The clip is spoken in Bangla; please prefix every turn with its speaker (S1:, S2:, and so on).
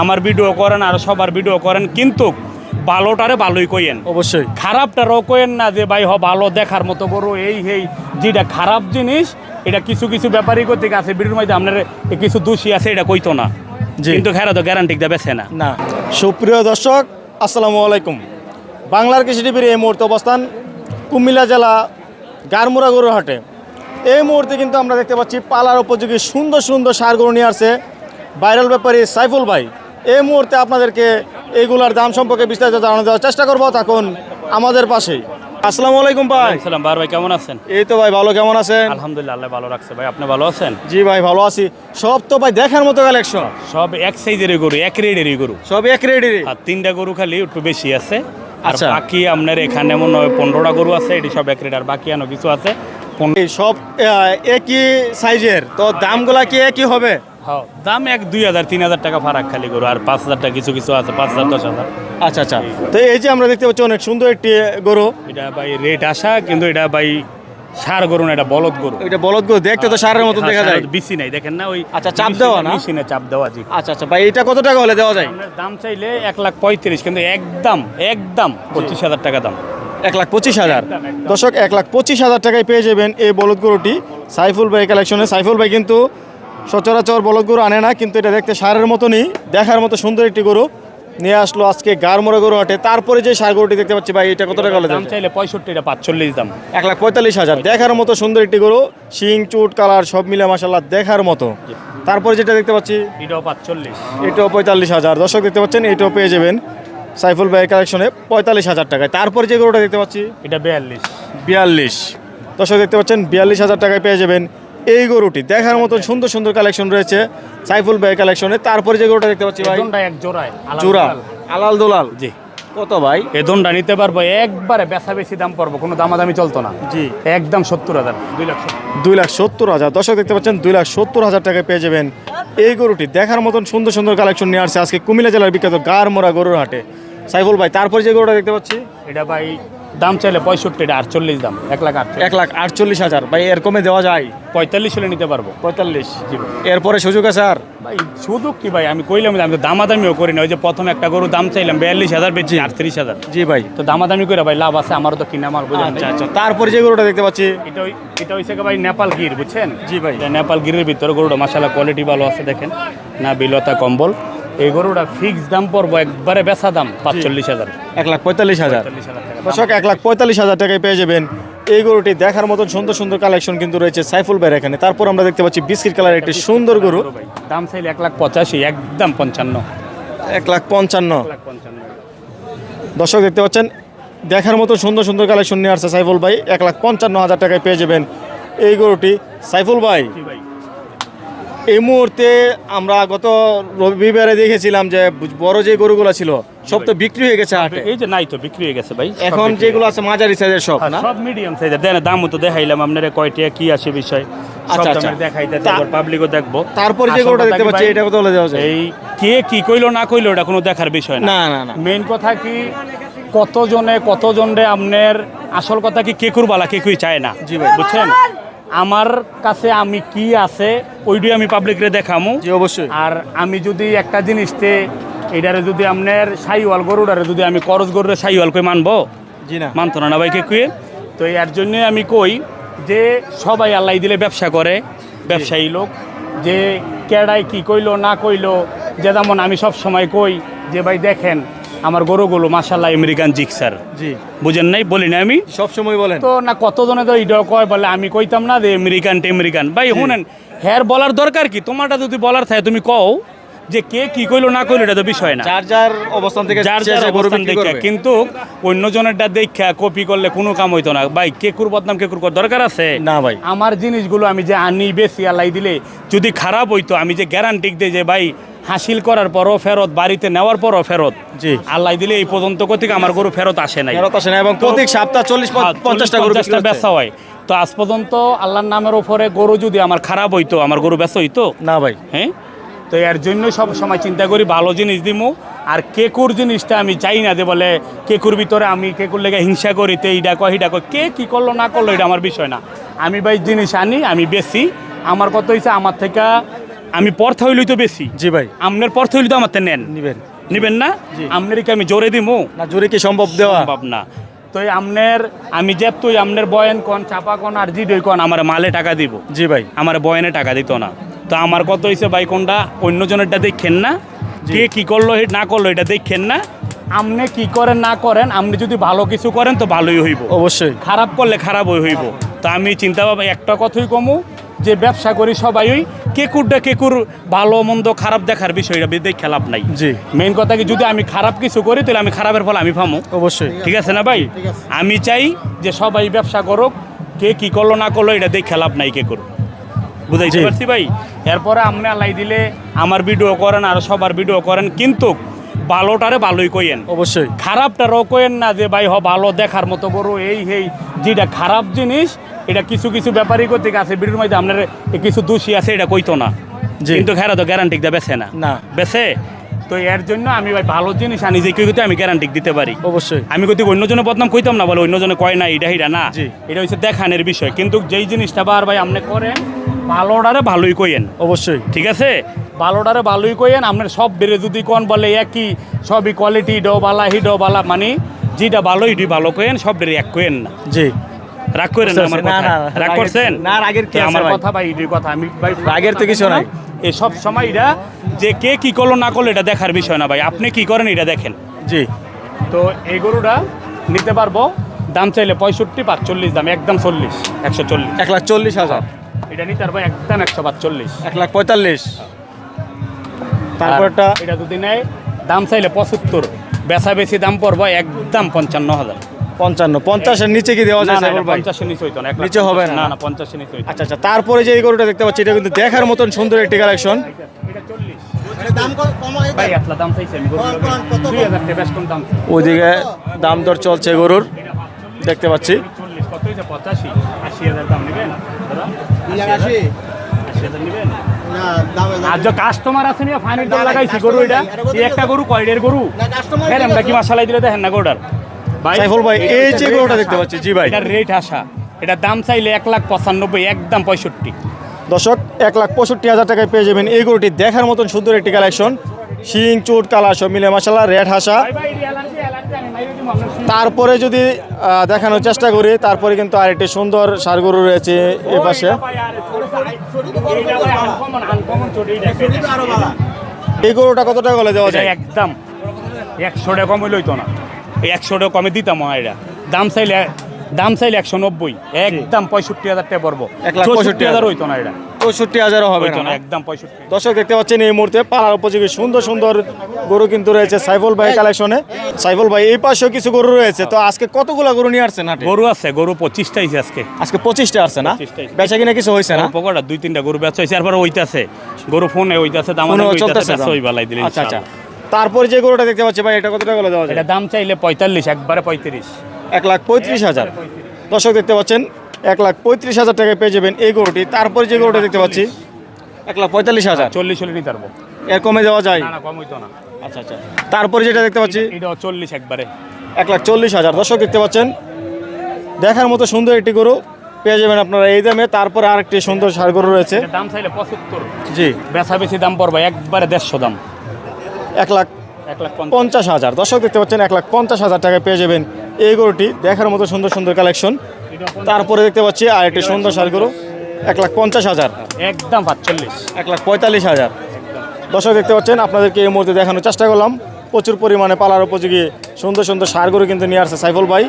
S1: আমার ভিডিও করেন আর সবার ভিডিও করেন কিন্তু ভালোটারে ভালোই কইেন
S2: অবশ্যই।
S1: খারাপটারও কইেন না যে ভাই হ ভালো দেখার মতো গরু এই হেই যেটা খারাপ জিনিস এটা কিছু কিছু ব্যাপারই করতে আছে ভিডিওর মধ্যে আপনার কিছু দোষী আছে এটা কইতো না। কিন্তু খেরা তো গ্যারান্টি দেবে না।
S2: না। সুপ্রিয় দর্শক আসসালামু আলাইকুম। বাংলার কৃষি টিভির এই মুহূর্তে অবস্থান কুমিল্লা জেলা গারমুরা গরুর হাটে। এই মুহূর্তে কিন্তু আমরা দেখতে পাচ্ছি পালার উপযোগী সুন্দর সুন্দর সার গরু নিয়ে আসছে ভাইরাল ব্যাপারী সাইফুল ভাই। এই মুহূর্তে আপনাদেরকে এইগুলার দাম সম্পর্কে বিস্তারিত জানানো দেওয়ার চেষ্টা করব তখন আমাদের পাশেই। আসসালামু আলাইকুম ভাই।
S1: সালাম বার ভাই কেমন আছেন?
S2: এই তো ভাই ভালো কেমন আছেন?
S1: আলহামদুলিল্লাহ আল্লাহ ভালো রাখছে। ভাই আপনি ভালো আছেন?
S2: জি ভাই ভালো আছি। সব তো ভাই দেখার মতো কালেকশন
S1: সব এক সাইজেরই গরু এক রেডেরই গরু।
S2: সব এক রেডি
S1: আর তিনটা গরু খালি একটু বেশি আছে। আর
S2: আচ্ছা।
S1: বাকি আপনার এখানে মনে হয় পনেরোটা গরু আছে এটি সব এক রেড আর বাকি আনো কিছু আছে।
S2: সব একই সাইজের। তো দামগুলা কি একই হবে?
S1: দাম এক দুই হাজার তিন হাজার টাকা ফারাক খালি গরু আর পাঁচ হাজার টাকা কিছু কিছু আছে পাঁচ হাজার দশ হাজার।
S2: আচ্ছা আচ্ছা। তো এই যে আমরা দেখতে পাচ্ছি অনেক সুন্দর একটি গরু।
S1: এটা ভাই রেট আসা কিন্তু এটা ভাই সার গরু না এটা বলদ গরু।
S2: এটা বলদ গরু দেখতে তো সারের মতো দেখা যায়।
S1: বেশি নাই দেখেন না ওই
S2: আচ্ছা, চাপ দেওয়া না?
S1: মেশিনে চাপ দেওয়া জি।
S2: আচ্ছা আচ্ছা ভাই এটা কত টাকা হলে দেওয়া যায়?
S1: দাম চাইলে এক লাখ পঁয়ত্রিশ কিন্তু একদম একদম পঁচিশ হাজার টাকা দাম।
S2: এক লাখ পঁচিশ হাজার। দর্শক এক লাখ পঁচিশ হাজার টাকায় পেয়ে যাবেন এই বলদ গরুটি। সাইফুল ভাই কালেকশনে সাইফুল ভাই কিন্তু সচরাচর বলদ গরু আনে না কিন্তু এটা দেখতে সারের মতনই দেখার মতো সুন্দর একটি গরু নিয়ে আসলো আজকে গারমোড়া গরু হাটে। তারপরে যে সার গরুটি দেখতে পাচ্ছি ভাই এটা কত টাকা
S1: দাম? চাইলে পঁয়ষট্টি এটা পাঁচচল্লিশ দাম।
S2: এক লাখ পঁয়তাল্লিশ হাজার। দেখার মতো সুন্দর একটি গরু শিং চুট কালার সব মিলে মাসাল্লাহ দেখার মতো। তারপরে যেটা দেখতে পাচ্ছি
S1: এটাও পাঁচচল্লিশ।
S2: এটাও পঁয়তাল্লিশ হাজার। দর্শক দেখতে পাচ্ছেন এটাও পেয়ে যাবেন সাইফুল ভাই কালেকশনে পঁয়তাল্লিশ হাজার টাকায়। তারপরে যে গরুটা দেখতে পাচ্ছি
S1: এটা বিয়াল্লিশ।
S2: বিয়াল্লিশ। দর্শক দেখতে পাচ্ছেন বিয়াল্লিশ হাজার টাকায় পেয়ে যাবেন এই গরুটি দেখার মতো সুন্দর সুন্দর কালেকশন রয়েছে সাইফুল ভাই কালেকশনে তারপরে যে গরুটা দেখতে পাচ্ছি ভাই
S1: এক জোড়ায়
S2: জোড়া। আলাল দোলাল?
S1: জি।
S2: কত ভাই?
S1: এদনটা নিতে পারব একবারে বেচা বেশি দাম পড়ব কোনো দামাদামি চলতো না।
S2: জি।
S1: একদম সত্তর হাজার দুই লাখ সত্তর।
S2: দুই লাখ সত্তর হাজার। দর্শক দেখতে পাচ্ছেন দুই লাখ সত্তর হাজার টাকায় পেয়ে যাবেন এই গরুটি। দেখার মতন সুন্দর সুন্দর কালেকশন নিয়ে আসছে আজকে কুমিল্লা জেলার বিখ্যাত গারমোড়া গরুর হাটে। সাইফুল ভাই তারপর যে গরুটা দেখতে পাচ্ছি?
S1: এটা ভাই দাম চাইলে পঁয়ষট্টি আটচল্লিশ দাম এক লাখ আট
S2: এক লাখ আটচল্লিশ হাজার। ভাই এর কমে দেওয়া যায়?
S1: পঁয়তাল্লিশ হলে নিতে পারব।
S2: পঁয়তাল্লিশ।
S1: জি ভাই।
S2: এরপরে সুযোগ আছে আর?
S1: ভাই সুযোগ কি ভাই? আমি কইলাম যে আমি তো দামাদামিও করি না। ওই যে প্রথম একটা গরু দাম চাইলাম বিয়াল্লিশ হাজার বেচি আটত্রিশ হাজার।
S2: জি ভাই।
S1: তো দামাদামি করে ভাই লাভ আছে আমারও তো কিনা মাল বুঝলেন
S2: আচ্ছা আচ্ছা। তারপরে যে গরুটা দেখতে পাচ্ছি?
S1: এটা ওই- এটা হইছে কি ভাই নেপাল গির বুঝছেন?
S2: জি ভাই।
S1: নেপাল গিরের ভিতরে গরুটা মাসালা কোয়ালিটি ভালো আছে দেখেন। না বিলতা কম্বল। এই গরুটা ফিক্স দাম পড়ব একবারে বেচা দাম পাঁচচল্লিশ হাজার।
S2: এক লাখ পঁয়তাল্লিশ হাজার। দর্শক এক লাখ পঁয়তাল্লিশ হাজার টাকায় পেয়ে যাবেন। এই গরুটি দেখার মতন সুন্দর সুন্দর কালেকশন কিন্তু রয়েছে সাইফুল ভাইয়ের এখানে। তারপর আমরা দেখতে পাচ্ছি বিস্কিট কালার একটি সুন্দর গরু।
S1: দাম চাইলে এক লাখ পঁচাশি একদম পঞ্চান্ন।
S2: এক লাখ পঞ্চান্ন। দর্শক দেখতে পাচ্ছেন দেখার মতো সুন্দর সুন্দর কালেকশন নিয়ে আসছে সাইফুল ভাই। এক লাখ পঞ্চান্ন হাজার টাকায় পেয়ে যাবেন এই গরুটি। সাইফুল ভাই
S1: ভাই।
S2: এই মুহূর্তে আমরা গত রবিবারে দেখেছিলাম যে বড় যে গরুগুলো ছিল সব তো বিক্রি হয়ে গেছে হাটে।
S1: এই যে নাই তো বিক্রি হয়ে গেছে ভাই
S2: এখন যেগুলো আছে মাঝারি সাইজের সব
S1: হ্যাঁ,
S2: না?
S1: সব মিডিয়াম সাইজের দেন দামও তো দেখাইলাম আপনারা কয়টা কি আছে বিষয়।
S2: আচ্ছা, আচ্ছা।
S1: দামের দেখাইতে
S2: তা-
S1: পাবলিকও দেখব।
S2: তারপর যে গরুটা দেখতে পাচ্ছি এটা কত দেওয়া যায়?
S1: এই কে কি কইলো না কইলো এটা কোনো দেখার বিষয় না।
S2: না না
S1: মেইন কথা কি কতজনে কতজনে আপনার আসল কথা কি কেকুর বালা কেকুই চায় না।
S2: জি ভাই।
S1: বুঝছেন? আমার কাছে আমি কি আছে ওইটাই আমি পাবলিকরে দেখামু।
S2: জি অবশ্যই।
S1: আর আমি যদি একটা জিনিসতে এটারে যদি আপনার সাইওয়াল গরুটারে যদি আমি করজ গরুরে সাইওয়াল কই মানবো?
S2: জি না।
S1: মানতো না না ভাই কেকুয়ে তো এর জন্যে আমি কই যে সবাই আল্লাহ দিলে ব্যবসা করে ব্যবসায়ী লোক যে কেডাই কি কইলো না কইলো যে যেমন আমি সব সময় কই যে ভাই দেখেন আমার গরুগুলো মাসাল্লাহ আমেরিকান জিক্সার
S2: জি।
S1: বুঝেন নাই? বলি না আমি?
S2: সব সময় বলেন।
S1: তো না কতজনে তো এটা কয় বলে আমি কইতাম না যে আমেরিকান আমেরিকান ভাই শুনেন হ্যার বলার দরকার কি? তোমারটা যদি বলার থাকে তুমি কও যে কে কি কইলো না কইলো এটা তো বিষয় না।
S2: যার যার অবস্থান থেকে
S1: যার যার অবস্থান দেখা। কিন্তু অন্য জনেরটা দেখা কপি করলে কোনো কাম হইতো না। ভাই কেকুর বদনাম কেকুর দরকার আছে?
S2: না ভাই।
S1: আমার জিনিসগুলো আমি যে আনি বেশি আলাই দিলে যদি খারাপ হইতো আমি যে গ্যারান্টি দিই যে ভাই হাসিল করার পরও ফেরত বাড়িতে নেওয়ার পরও ফেরত।
S2: জি।
S1: আল্লাহ দিলে এই পর্যন্ত কতিক আমার গরু ফেরত আসে নাই।
S2: ফেরত আসে না এবং প্রতি সপ্তাহ চল্লিশ
S1: হ্যাঁ,
S2: পঞ্চাশটা গরু
S1: বেচা হয়। তো আজ পর্যন্ত আল্লাহর নামের উপরে গরু যদি আমার খারাপ হইতো আমার গরু বেচা হইতো?
S2: না ভাই।
S1: হ্যাঁ? তো এর জন্য সব সময় চিন্তা করি ভালো জিনিস দিমু। আর কেকুর জিনিসটা আমি চাই না যে বলে কেকুর ভিতরে আমি কেকুর লেগে হিংসা করি তো এইটা কয় হিটা কয়। কে কি করল না করল এটা আমার বিষয় না। আমি ভাই জিনিস আনি আমি বেশি আমার কত হয়েছে আমার থেকে আমি পর্থ হইলেই তো বেশি।
S2: জি ভাই।
S1: আপনার পর্থ হইলে তো আমার নেন।
S2: নিবেন।
S1: নিবেন না। আপনার কি আমি জোরে দিমু।
S2: না জোরে কি সম্ভব দেওয়া?
S1: সম্ভব না। তো এই আমনের আমি যে তুই আমনের বয়ান কন চাপা কন আর জি জিডই কন আমার মালে টাকা দিব।
S2: জি ভাই।
S1: আমার বয়ানে টাকা দিত না। তো আমার কত হয়েছে ভাই কোনটা? অন্যজনেরটা দেখেন না। কে কি করল না করল এটা দেখেন না। আপনি কি করেন না করেন আপনি যদি ভালো কিছু করেন তো ভালোই হইব।
S2: অবশ্যই।
S1: খারাপ করলে খারাপই হইব। তো আমি চিন্তা ভাবনা একটা কথাই কমু যে ব্যবসা করি সবাই ওই কেকুরটা কেকুর ভালো মন্দ খারাপ দেখার বিষয়টা দেখে লাভ নাই।
S2: জি।
S1: মেইন কথা কি যদি আমি খারাপ কিছু করি তাহলে আমি খারাপের ফল আমি পামো।
S2: অবশ্যই।
S1: ঠিক আছে না ভাই? আমি চাই যে সবাই ব্যবসা করুক কে কি করল না করল এটা দেখে লাভ নাই কে করুক বুঝাইতে
S2: জি।
S1: পারছি ভাই? এরপরে আপনি আল্লাহ দিলে আমার ভিডিও করেন আর সবার ভিডিও করেন কিন্তু ভালোটারে ভালোই কইেন
S2: অবশ্যই।
S1: খারাপটারও কইেন না যে ভাই হ ভালো দেখার মতো করো এই হেই যেটা খারাপ জিনিস এটা কিছু কিছু ব্যাপারই করতে আছে ভিডিওর মধ্যে আপনার কিছু দোষী আছে এটা কইতো না। কিন্তু খেরা তো গ্যারান্টি দা বেছে না।
S2: না।
S1: বেছে? তো এর জন্য আমি ভাই ভালো জিনিস আনি যে কেউ আমি গ্যারান্টি দিতে পারি।
S2: অবশ্যই।
S1: আমি কইতে অন্যজনের বদনাম কইতাম না বলে অন্যজনে কয় না এটা হিটা না। এটা হচ্ছে দেখানের বিষয়। কিন্তু যেই জিনিসটা বার ভাই আপনি করেন ভালোটারে ভালোই কইেন
S2: অবশ্যই।
S1: ঠিক আছে? ভালোটারে ভালোই কইেন আপনার সব বেড়ে যদি কোন বলে একই সবই quality do Bala he do বালা মানে যেটা ভালো ইডি ভালো কইেন সব বেড়ে এক কইেন না।
S2: জি।
S1: রাগ করেন আমার কথা? রাগ করছেন?
S2: না, রাগের কি
S1: আমার কথা ভাই ইডির কথা আমি ভাই
S2: রাগের তো কিছু নাই।
S1: এই সব সময় এটা যে কে কি করল না করল এটা দেখার বিষয় না ভাই। আপনি কি করেন এটা দেখেন।
S2: জি।
S1: তো এই গরুটা নিতে পারব দাম চাইলে পঁয়ষট্টি পাঁচচল্লিশ দাম একদম চল্লিশ একশো চল্লিশ।
S2: এক লাখ চল্লিশ হাজার।
S1: এটা নিতে পারব একদম একশো পাঁচচল্লিশ।
S2: এক লাখ পঁয়তাল্লিশ। তারপরটা
S1: এটা যদি নেয় দাম চাইলে পঁচাত্তর। বেচা বেশি দাম পড়ব একদম পঞ্চান্ন হাজার।
S2: পঞ্চান্ন পঞ্চাশের নিচে কি দেওয়া যায়
S1: পঞ্চাশের নিচে হইতো না এক
S2: নিচে হবে না?
S1: না না পঞ্চাশের নিচে হইতো
S2: আচ্ছা আচ্ছা তারপরে যে এই গরুটা দেখতে পাচ্ছি এটা কিন্তু দেখার মতন সুন্দর একটি কালেকশন ওইদিকে দাম দর চলছে গরুর দেখতে পাচ্ছি।
S1: পঁচাশি। আশি হাজার দাম নেবেন? আর যে কাস্টমার আছে নিয়ে লাগাইছি গরু এটা একটা গরু কয়ডের গরু? হ্যাঁ আমরা কি মশালাই দিলে দেখেন না গরুটার? ভাই
S2: সাইফুল ভাই, এই যে গরুটা দেখতে পাচ্ছি, জি ভাই।
S1: এটার রেট আসা। এটা দাম চাইলে এক লাখ পঁচানব্বই একদম পঁয়ষট্টি।
S2: দর্শক এক লাখ পঁয়ষট্টি হাজার টাকায় পেয়ে যাবেন এই গরুটি। দেখার মতন সুন্দর একটি কালেকশন শিং চুট কালার সব মিলে মশালা রেড হাসা তারপরে যদি দেখানোর চেষ্টা করি তারপরে কিন্তু আরেকটি সুন্দর সার গরু রয়েছে এ পাশে।
S3: আরও।
S2: এই গরুটা কত টাকা করে দেওয়া যায়?
S1: একদম একশো টাকা কমে লইতো না। এই একশো টাকা কমে দিতাম এটা। দাম চাইলে দাম চাইলে একশো নব্বই। একদম পঁয়ষট্টি হাজার টাকা পড়ব।
S2: এক লাখ পঁয়ষট্টি
S1: হাজার। হইতো না এটা।
S2: পঁয়ষট্টি হাজারও হবে না।
S1: একদম পঁয়ষট্টি।
S2: দর্শক দেখতে পাচ্ছেন এই মুহূর্তে পাড়ার উপযোগী সুন্দর সুন্দর গরু কিন্তু রয়েছে সাইফুল ভাই কালেকশনে। সাইফুল ভাই এই পাশেও কিছু গরু রয়েছে। তো আজকে কতগুলো গরু নিয়ে আসছেন হাটে?
S1: গরু আছে গরু পঁচিশটা আজকে।
S2: আজকে পঁচিশটা আসছে না? বেচা কিনা কিছু হয়েছে না?
S1: পকোড়া দুই তিনটা গরু বেচা হয়েছে এরপরে ওইতাছে গরু ফোনে ওইতাছে দাম
S2: ফোনেও চলতেছে দাম।
S1: ওই বেলায় দিলে
S2: আচ্ছা আচ্ছা। তারপরে যে গরুটা দেখতে পাচ্ছি ভাই এটা কত টাকা দেওয়া যায়?
S1: এটা দাম চাইলে পঁয়তাল্লিশ একবারে পঁয়ত্রিশ।
S2: এক লাখ পঁয়ত্রিশ হাজার। দর্শক দেখতে পাচ্ছেন এক লাখ পঁয়ত্রিশ হাজার টাকায় পেয়ে যাবেন এই গরুটি। তারপরে যে গরুটা দেখতে পাচ্ছি এক লাখ পঁয়তাল্লিশ হাজার।
S1: চল্লিশ হলে নিতে পারব।
S2: এর কমে দেওয়া যায়?
S1: না না কম হইতো না।
S2: আচ্ছা আচ্ছা। তারপরে যেটা দেখতে পাচ্ছি
S1: এটাও চল্লিশ একবারে।
S2: এক লাখ চল্লিশ হাজার। দর্শক দেখতে পাচ্ছেন দেখার মতো সুন্দর একটি গরু পেয়ে যাবেন আপনারা এই দামে। তারপরে আরেকটি সুন্দর সার গরু রয়েছে।
S1: দাম চাইলে পঁচাত্তর।
S2: জি।
S1: বেচা বেশি দাম পড়বে একবারে দেড়শো দাম।
S2: এক লাখ
S1: এক লাখ পঞ্চাশ।
S2: পঞ্চাশ হাজার। দর্শক দেখতে পাচ্ছেন এক লাখ পঞ্চাশ হাজার টাকায় পেয়ে যাবেন এই গরুটি। দেখার মতো সুন্দর সুন্দর কালেকশন তারপরে দেখতে পাচ্ছি আর একটি সুন্দর সার গরু এক লাখ পঞ্চাশ হাজার।
S1: একদম পাঁচচল্লিশ।
S2: এক লাখ পঁয়তাল্লিশ হাজার। দর্শক দেখতে পাচ্ছেন আপনাদেরকে এই মুহূর্তে দেখানোর চেষ্টা করলাম। প্রচুর পরিমাণে পালার উপযোগী সুন্দর সুন্দর সার গরু কিন্তু নিয়ে আসছে সাইফুল ভাই।